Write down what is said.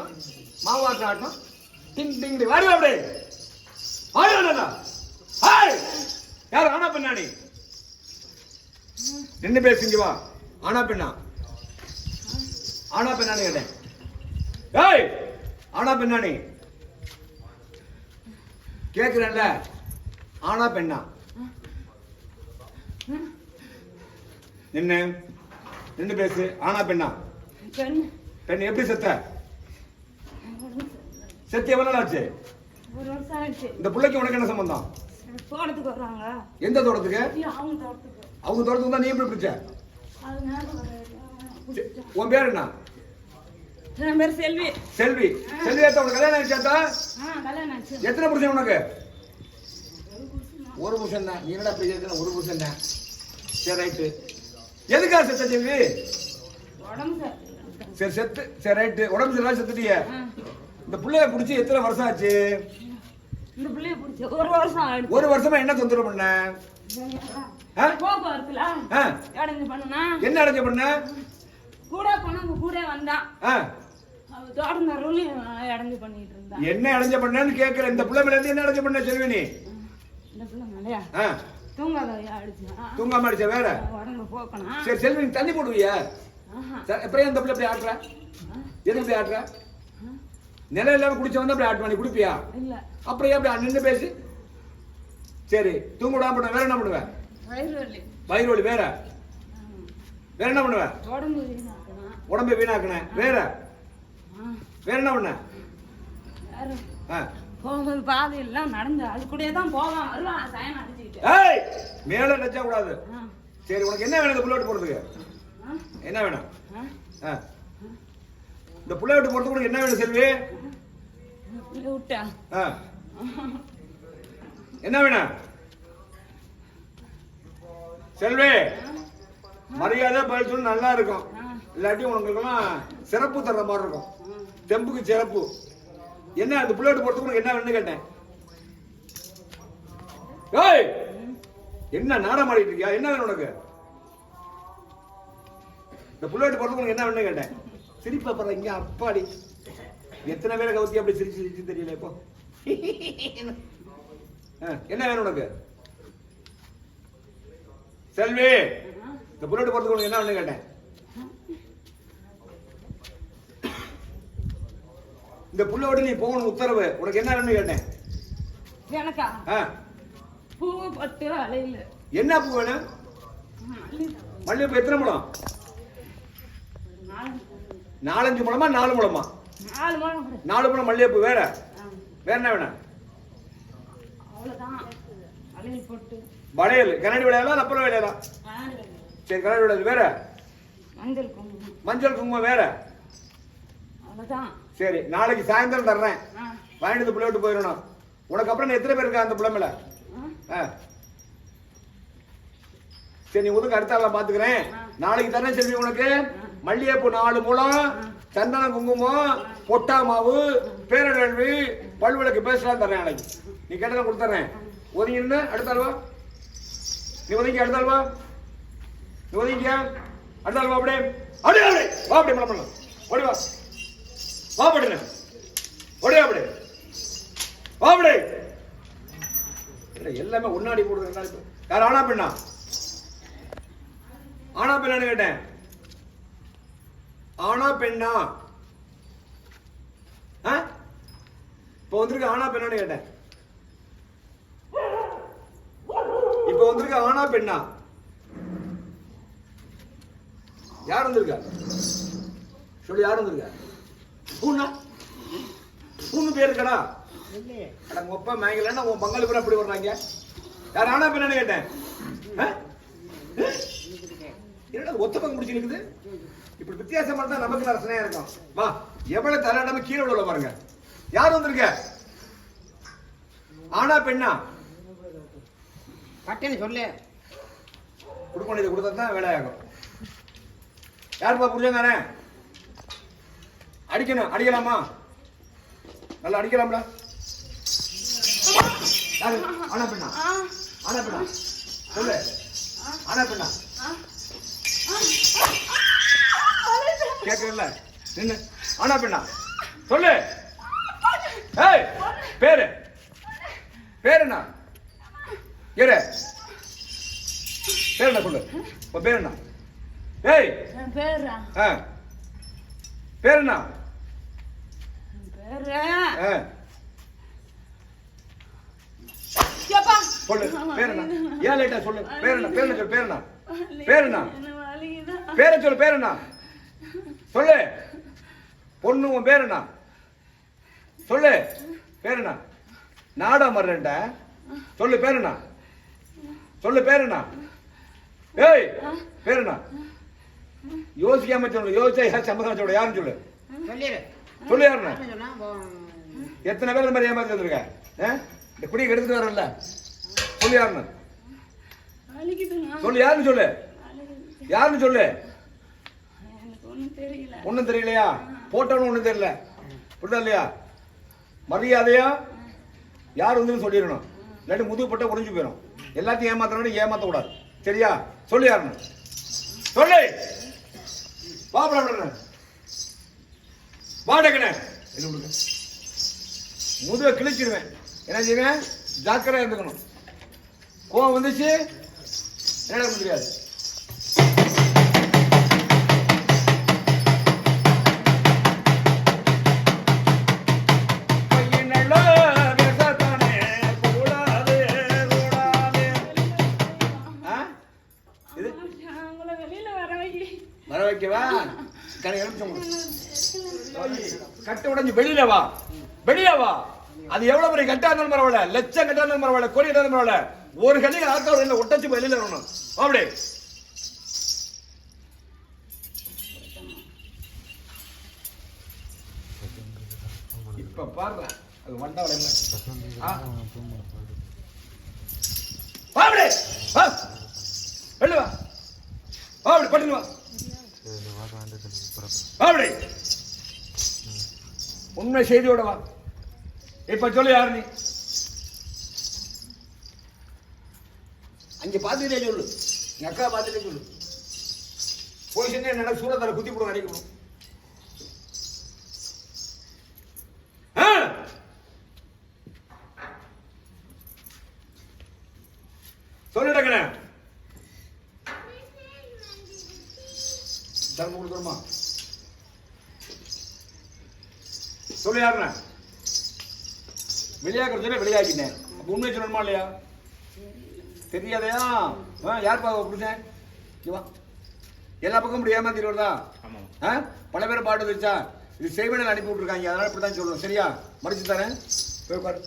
ஆட்டம் மாவாட்ட ஆட்டம். டிங் டிங் டிங். வாடி அப்படியே வாடி வாடா ஹாய். யார் ஆனா பெண்ணா நீ நின்று பேசுங்க வா. ஆனா பெண்ணா? ஆனா பெண்ணான்னு கேட்டேன். ஏய் ஆனா பெண்ணா நீ கேக்குறேன்ல. ஆனா பெண்ணா? நின்னு. நின்னு பேசு. ஆனா பெண்ணா? பெண். பெண் எப்படி செத்த? செத்து எவ்வளவு நாள் ஆச்சு? இந்த பிள்ளைக்கு உனக்கு என்ன சம்பந்தம்? தோட்டத்துக்கு வர்றாங்க. எந்த தோட்டத்துக்கு? அவங்க தோட்டத்துக்கு. தான் நீ எப்படி பிடிச்ச? உன் பேர் என்ன? செல்வி. செல்வி. செல்வி ஏத்த உனக்கு கல்யாணம் ஆயிடுச்சாத்தா எத்தனை புருஷன் உனக்கு? ஒரு புருஷன் தான். நீ என்னடா இருக்கிற? ஒரு புருஷன் தான். சரி ரைட்டு. எதுக்கா செத்த செல்வி. சரி செத்து சரி ரைட்டு. உடம்பு சரியில்லை செத்துட்டிய. இந்த பிள்ளைய பிடிச்சி எத்தனை வருஷம் ஆச்சு? இந்த பிள்ளைய பிடிச்சி ஒரு வருஷம் ஆயிடுச்சு. ஒரு வருஷமா என்ன தொந்தரவு பண்ண? என்ன அடைஞ்ச பண்ண? கூட போனா அவங்க கூட வந்தான் என்ன அடைஞ்ச பண்ணேன்னு கேக்குற இந்த பிள்ளை மேல இருந்து என்ன அடைஞ்ச பண்ண செல்வி நீ தூங்காம அடிச்ச வேற? சரி செல்வி தண்ணி போடுவியா? அப்புறம் இந்த பிள்ளை இப்படி ஆட்டுற? எதுக்கு இப்படி ஆட்டுற? நிலம் இல்லாம குடிச்சவன் தான் இப்படி ஆட்டுவா நீ குடிப்பியா? இல்ல. அப்புறம் ஏன் அப்படி நின்று பேசி. சரி தூங்க விடாம வேற என்ன பண்ணுவ வயிறு வலி. வேற? வேற என்ன பண்ணுவ உடம்பு வீணாக்கணும் உடம்பை வீணாக்குன வேற? வேற என்ன பண்ண. போகும்போது பாதையெல்லாம் நடந்து அது கூடயே தான் போவான். வருவான் சயனம் அடிச்சுக்கிட்டு. ஏய் மேல நச்சா கூடாது. சரி உனக்கு என்ன வேணும் இந்த புள்ளோட்டு போறதுக்கு ஆ, என்ன வேணும்? ஆ. இந்த புள்ளோட்டு போறதுக்கு உனக்கு என்ன வேணும் செல்வி? விட்டா. என்ன வேணும்? செல்வி மரியாதை பதில் சொல்லு நல்லா இருக்கும். இல்லாட்டி உங்களுக்கெல்லாம் சிறப்பு தர்ற மாதிரி இருக்கும். தெம்புக்கு சிறப்பு. என்ன அந்த புள்ளோட்டு போறதுக்கு உனக்கு என்ன வேணும்னு கேட்டேன். ஏய்! என்ன நாடகம் ஆடிட்டு இருக்கியா? என்ன வேணும் உனக்கு? இந்த புள்ளோட்டு போறதுக்கு உனக்கு என்ன வேணும்னு கேட்டேன். சிரிப்பா பாரு இங்க அப்பாடி. எத்தனை பேரை கவுத்தி அப்படி சிரிச்சு சிரிச்சு தெரியல இப்போ? என்ன வேணும் உனக்கு? செல்வி இந்த புல்லட் போறதுக்கு உனக்கு என்ன வேணும்னு கேட்டேன்? இந்த புல்லோடு நீ போகணும் உத்தரவு உனக்கு என்ன வேணும்னு கேட்டேன்? எனக்கா? பூ அலையில. என்ன பூ வேணும்? மல்லிகைப்பூ எத்தனை நாலு நாலஞ்சு முழமா நாலு முழமா நாலு முழம் மல்லிகைப்பூ வேற. வேற என்ன வேணும்? வளையல். கண்ணாடி வளையலா ரப்பர் வளையலா? சரி கண்ணாடி வளையல் வேற. மஞ்சள் குங்குமம். வேற. சரி நாளைக்கு சாயந்தரம் தர்றேன். வாங்கிட்டு புள்ள விட்டு போயிடணும். உனக்கு அப்புறம் எத்தனை பேர் இருக்கா அந்த புள்ள மேல? ஆ, ஆ. சரி நீ ஒதுக்கு அடுத்த பாத்துக்கிறேன். நாளைக்கு தரேன் செல்வி உனக்கு. மல்லிகைப்பூ நாலு மூலம் சந்தன குங்குமம் பொட்டா மாவு பேரடல்வி பல்விளக்கு பேசலாம் தரேன் நாளைக்கு. நீ கேட்டதை கொடுத்துறேன். ஒதுங்கி நின்னு அடுத்த நீ ஒதுங்கி அடுத்த நீ ஒதுங்கியா அடுத்தாள்வா அப்படியே. அப்படியே அப்படியே. வா அப்படியே மலம் பண்ணலாம் ஓடி வா. வா அப்படியே. ஓடியா அப்படியே. வா அப்படியே. எல்லாமே உன்னாடி போடுறது என்ன யார் ஆனா பெண்ணா? ஆனா பெண்ணான்னு கேட்டேன். ஆனா பெண்ணா? இப்ப வந்திருக்க ஆனா பெண்ணான்னு கேட்டேன். இப்ப வந்திருக்க ஆனா பெண்ணா? யார் வந்திருக்கா? சொல்லு யார் வந்திருக்கா? பூனா பூன்னு பேர் இருக்கடா. அட அப்பா மேங்கலன்னா உன் பங்காளி கூட அப்படி வர்றாங்க? யார் ஆனா பெண்ணான்னு கேட்டேன்? என்னடா ஒத்த பங்கு முடிச்சிருக்குது இப்படி வித்தியாசமா இருந்தா நமக்கு ரசனையா இருக்கும். வா எவ்வளவு தலையிடாம கீழே விழுவ பாருங்க. யார் வந்திருக்க? ஆனா பெண்ணா? பட்டுன்னு சொல்லு. கொடுக்க வேண்டியது கொடுத்தா தான் வேலையாகும் யாருப்பா புரிஞ்சுங்கானே அடிக்கணும் அடிக்கலாமா? நல்லா அடிக்கலாம்ல யாரு? ஆனா பெண்ணா? ஆனா பெண்ணா? சொல்லு. ஆனா பெண்ணா? கேட்கல நின்னு. ஆனா பெண்ணா சொல்லு. ஏய் பேரு. பேரு என்ன இரு. பேர் என்ன சொல்லு. உன் பேர் என்ன ஏய் ஆ. பேர். என்ன சொல்லு. பேர் என்ன ஏன் லேட்டா சொல்லு? பேர் என்ன பேர் என்ன சொல்லு பேர் என்ன பேர் என்ன பேரை சொல்லு. பேர் என்ன சொல்லு. பொண்ணு உன் பேர் என்ன? சொல்லு. பேர் என்ன? நாடா மர்றேன்ட சொல்லு பேர் என்ன? சொல்லு பேர் என்ன? ஏய் பேர் என்ன? யோசிக்காம சொல்லு யோசிச்சா சம்மதம் சொல்லு யாருன்னு சொல்லு. சொல்லு போ- எத்தனை பேர் இந்த மாதிரி ஏமாத்தி வந்திருக்க? இந்த குடியை எடுத்துட்டு வரல சொல்லு யாருன்னு சொல்லு யாருன்னு சொல்லு. யாருன்னு சொல்லு? ஒன்றும் தெரியலையா? போட்டோன்னு ஒன்றும் தெரியல. புரியுதா இல்லையா? மரியாதையா? யார் வந்து சொல்லிடணும்? இல்லாட்டி முதுகு பட்ட உறிஞ்சு போயிடும். எல்லாத்தையும் ஏமாத்தணும் ஏமாத்த கூடாது சரியா? சொல்லி யாருன்னு சொல்லு! பாப்பட வாடகண்ணே என்ன கொடுங்க முதுக கிழிச்சிடுவேன் என்ன செய்வேன்? ஜாக்கிரதையா இருந்துக்கணும். கோவம் வந்துச்சு. என்ன முடியாது கட்டு உடைஞ்சு வெளியில வா. வெளியில வா. அது எவ்வளவு பெரிய கட்டா இருந்தாலும் பரவாயில்ல. லட்சம் கட்டா இருந்தாலும் பரவாயில்ல. கோடி கட்டா இருந்தாலும் பரவாயில்ல. ஒரு கல்வி ஆத்தா இல்லை. ஒட்டச்சு வெளியில வரணும். அப்படி. இப்ப பாருங்க. அது வண்டா வளையல ஆ. வா அப்படி. வா. வெளில பட்டுன்னு வா. அப்படி. உண்மை செய்தியோட வா. இப்ப சொல்லு யாரு நீ? அங்க பாத்துட்டே சொல்லு. எங்க அக்கா பாத்துட்டே சொல்லு. போய் செஞ்சு என்ன சூரத்தால குத்தி போட நினைக்கணும் ஆ? சொல்லு டக்குனே தர்மம் கொடுக்குறோமா சொல்லு யாருண்ணே வெளியாக்குற சொல்ல வெளியாக்கினேன் அப்ப உண்மையை சொல்லணுமா இல்லையா தெரியாதையா ஆ யார் பாக்க பிடிச்சேன் இங்க வா எல்லா பக்கம் இப்படி ஏமாத்திட்டு வருதா ஆ பல பேர் பாட்டு வச்சா இது செய்வனில் அனுப்பி விட்டுருக்காங்க அதனால இப்படி தான் சொல்லணும் சரியா மடிச்சு தரேன் போய் உட்காரு